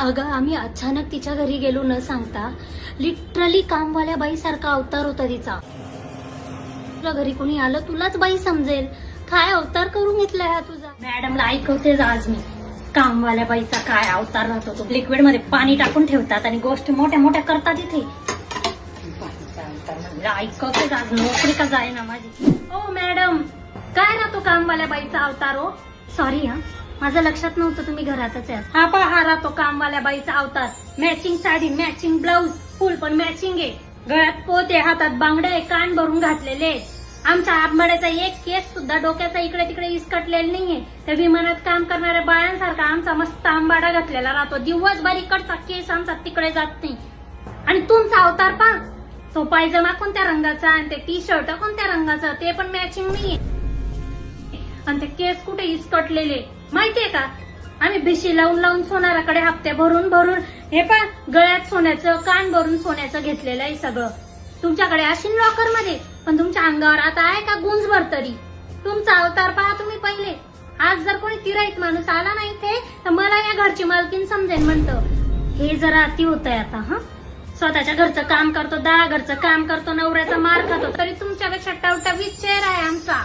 अगं आम्ही अचानक तिच्या घरी गेलो न सांगता लिटरली कामवाल्या बाईसारखा अवतार होता तिचा. तुला घरी कोणी आलं तुलाच बाई समजेल. काय अवतार करून घेतलाय हा तुझा? मॅडमला ऐकवतेच आज मी. कामवाल्या बाईचा काय अवतार राहतो तो. लिक्विडमध्ये पाणी टाकून ठेवतात आणि गोष्टी मोठ्या मोठ्या करतात इथे. ऐकवते ऐकवतेच आज. नोकरी का जाय ना माझी. ओ मॅडम काय राहतो कामवाल्या बाईचा अवतार हो सॉरी हा. माझं लक्षात नव्हतं तुम्ही घरातच आहे. हा पहा हा राहतो कामवाल्या बाईचा अवतार. मॅचिंग साडी मॅचिंग ब्लाऊज फुल पण मॅचिंग आहे. गळ्यात पोते हातात बांगड्या आहे, कान भरून घातलेले आमच्या आंबाड्याचा एक केस सुद्धा डोक्याचा इकडे तिकडे इसकटलेला नाहीये. त्या विमानात काम करणाऱ्या बायांसारखा आमचा मस्त आंबाडा घातलेला राहतो. दिवसभर इकडचा केस आमचा तिकडे जात नाही. आणि तुमचा अवतार पा तो पायजमा कोणत्या रंगाचा आणि ते टी शर्ट कोणत्या रंगाचं ते पण मॅचिंग नाहीये. आणि ते केस कुठे इसकटलेले? माहितीये का? आम्ही भिशी लावून लावून सोनाराकडे हप्ते भरून भरून हे पण गळ्यात सोन्याचं कान भरून सोन्याचं घेतलेलं आहे सगळं. तुमच्याकडे असेल लॉकरमध्ये पण तुमच्या अंगावर आता आहे का गुंजभर तरी? तुमचा अवतार पहा तुम्ही पहिले. आज जर कोणी तिराईत माणूस आला नाही ते तर मला या घरची मालकीन समजेल म्हणतं. हे जरा अति होत आहे आता हा? स्वतःच्या घरचं काम करतो दहा घरचं काम करतो नवऱ्याचा मार खातो तरी तुमच्यापेक्षा टवटवीत चेहरा आहे आमचा.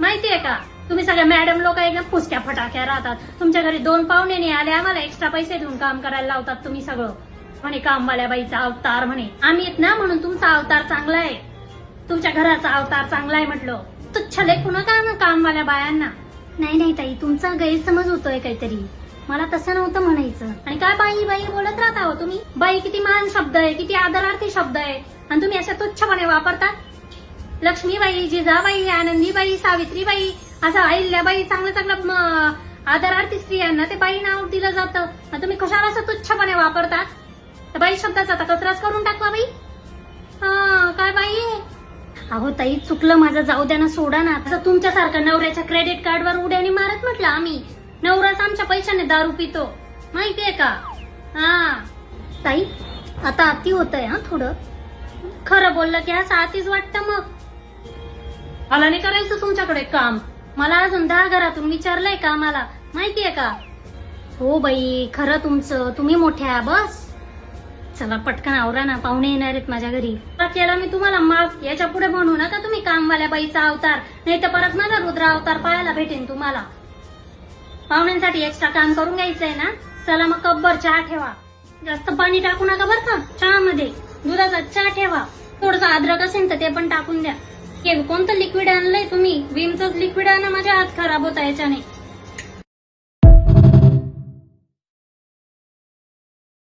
माहितीये का? तुम्ही सगळ्या मॅडम लोक एकदम पुसक्या फटाक्या राहतात. तुमच्या घरी दोन पाहुणे नाही आले आम्हाला एक्स्ट्रा पैसे देऊन काम करायला लावतात तुम्ही सगळं. म्हणे कामवाल्या बाईचा अवतार म्हणे. आम्ही येत ना म्हणून तुमचा अवतार चांगला आहे. तुमच्या घराचा अवतार चांगला आहे म्हटलं. तुच्छ लेखू नका ना कामवाल्या बायांना. नाही नाही ताई तुमचा गैरसमज होतोय काहीतरी. मला तसं नव्हतं म्हणायचं. आणि काय बाई बाई बोलत राहता हो तुम्ही? बाई किती मान शब्द आहे किती आदरार्थी शब्द आहे. आणि तुम्ही अशा तुच्छपणे वापरतात लक्ष्मीबाई जिजाबाई आनंदीबाई सावित्रीबाई असं अहिल्याबाई चांगलं चांगलं म, आदरार्थी स्त्रियांना ते बाई नाव दिलं जातं. तुम्ही कशाला असं तुच्छपणे वापरतात तर बाई शब्दाचा आता कचराच करून टाकवा बाई. हा काय बाई? अहो ताई चुकलं माझं जाऊ द्या ना सोडा ना. असं तुमच्यासारखं नवऱ्याच्या क्रेडिट कार्डवर उड्याने मारत म्हटलं आम्ही. नवराच आमच्या पैशाने दारू पितो. माहितीये का? हा. ताई आता अति होतंय हा थोडं. खरं बोललं की असं आतीच वाटतं मग. मला नाही करायचं तुमच्याकडे काम. मला अजून दहा घरातून विचारलंय का मला माहितीये का? हो बाई खरं तुमचं. तुम्ही मोठ्या बस. चला पटकन आवरा ना. पाहुणे येणार आहेत माझ्या घरी. केला मी तुम्हाला माफ याच्यापुढे म्हणू नका तुम्ही कामवाल्या बाईचा अवतार. नाही तर परत माझा रुद्र अवतार पाहायला भेटेन तुम्हाला. पाहुण्यांसाठी एक्स्ट्रा काम करून घ्यायचंय ना? चला मग कब्बर चहा ठेवा. जास्त पाणी टाकू नका बरं का चहामध्ये. दुधाचा चहा ठेवा. थोडस अद्रक असेल तर ते पण टाकून द्या. कोणतं लिक्विड आणलंय तुम्ही? विमचंच लिक्विड आणा माझ्या हात खराब होता याच्याने.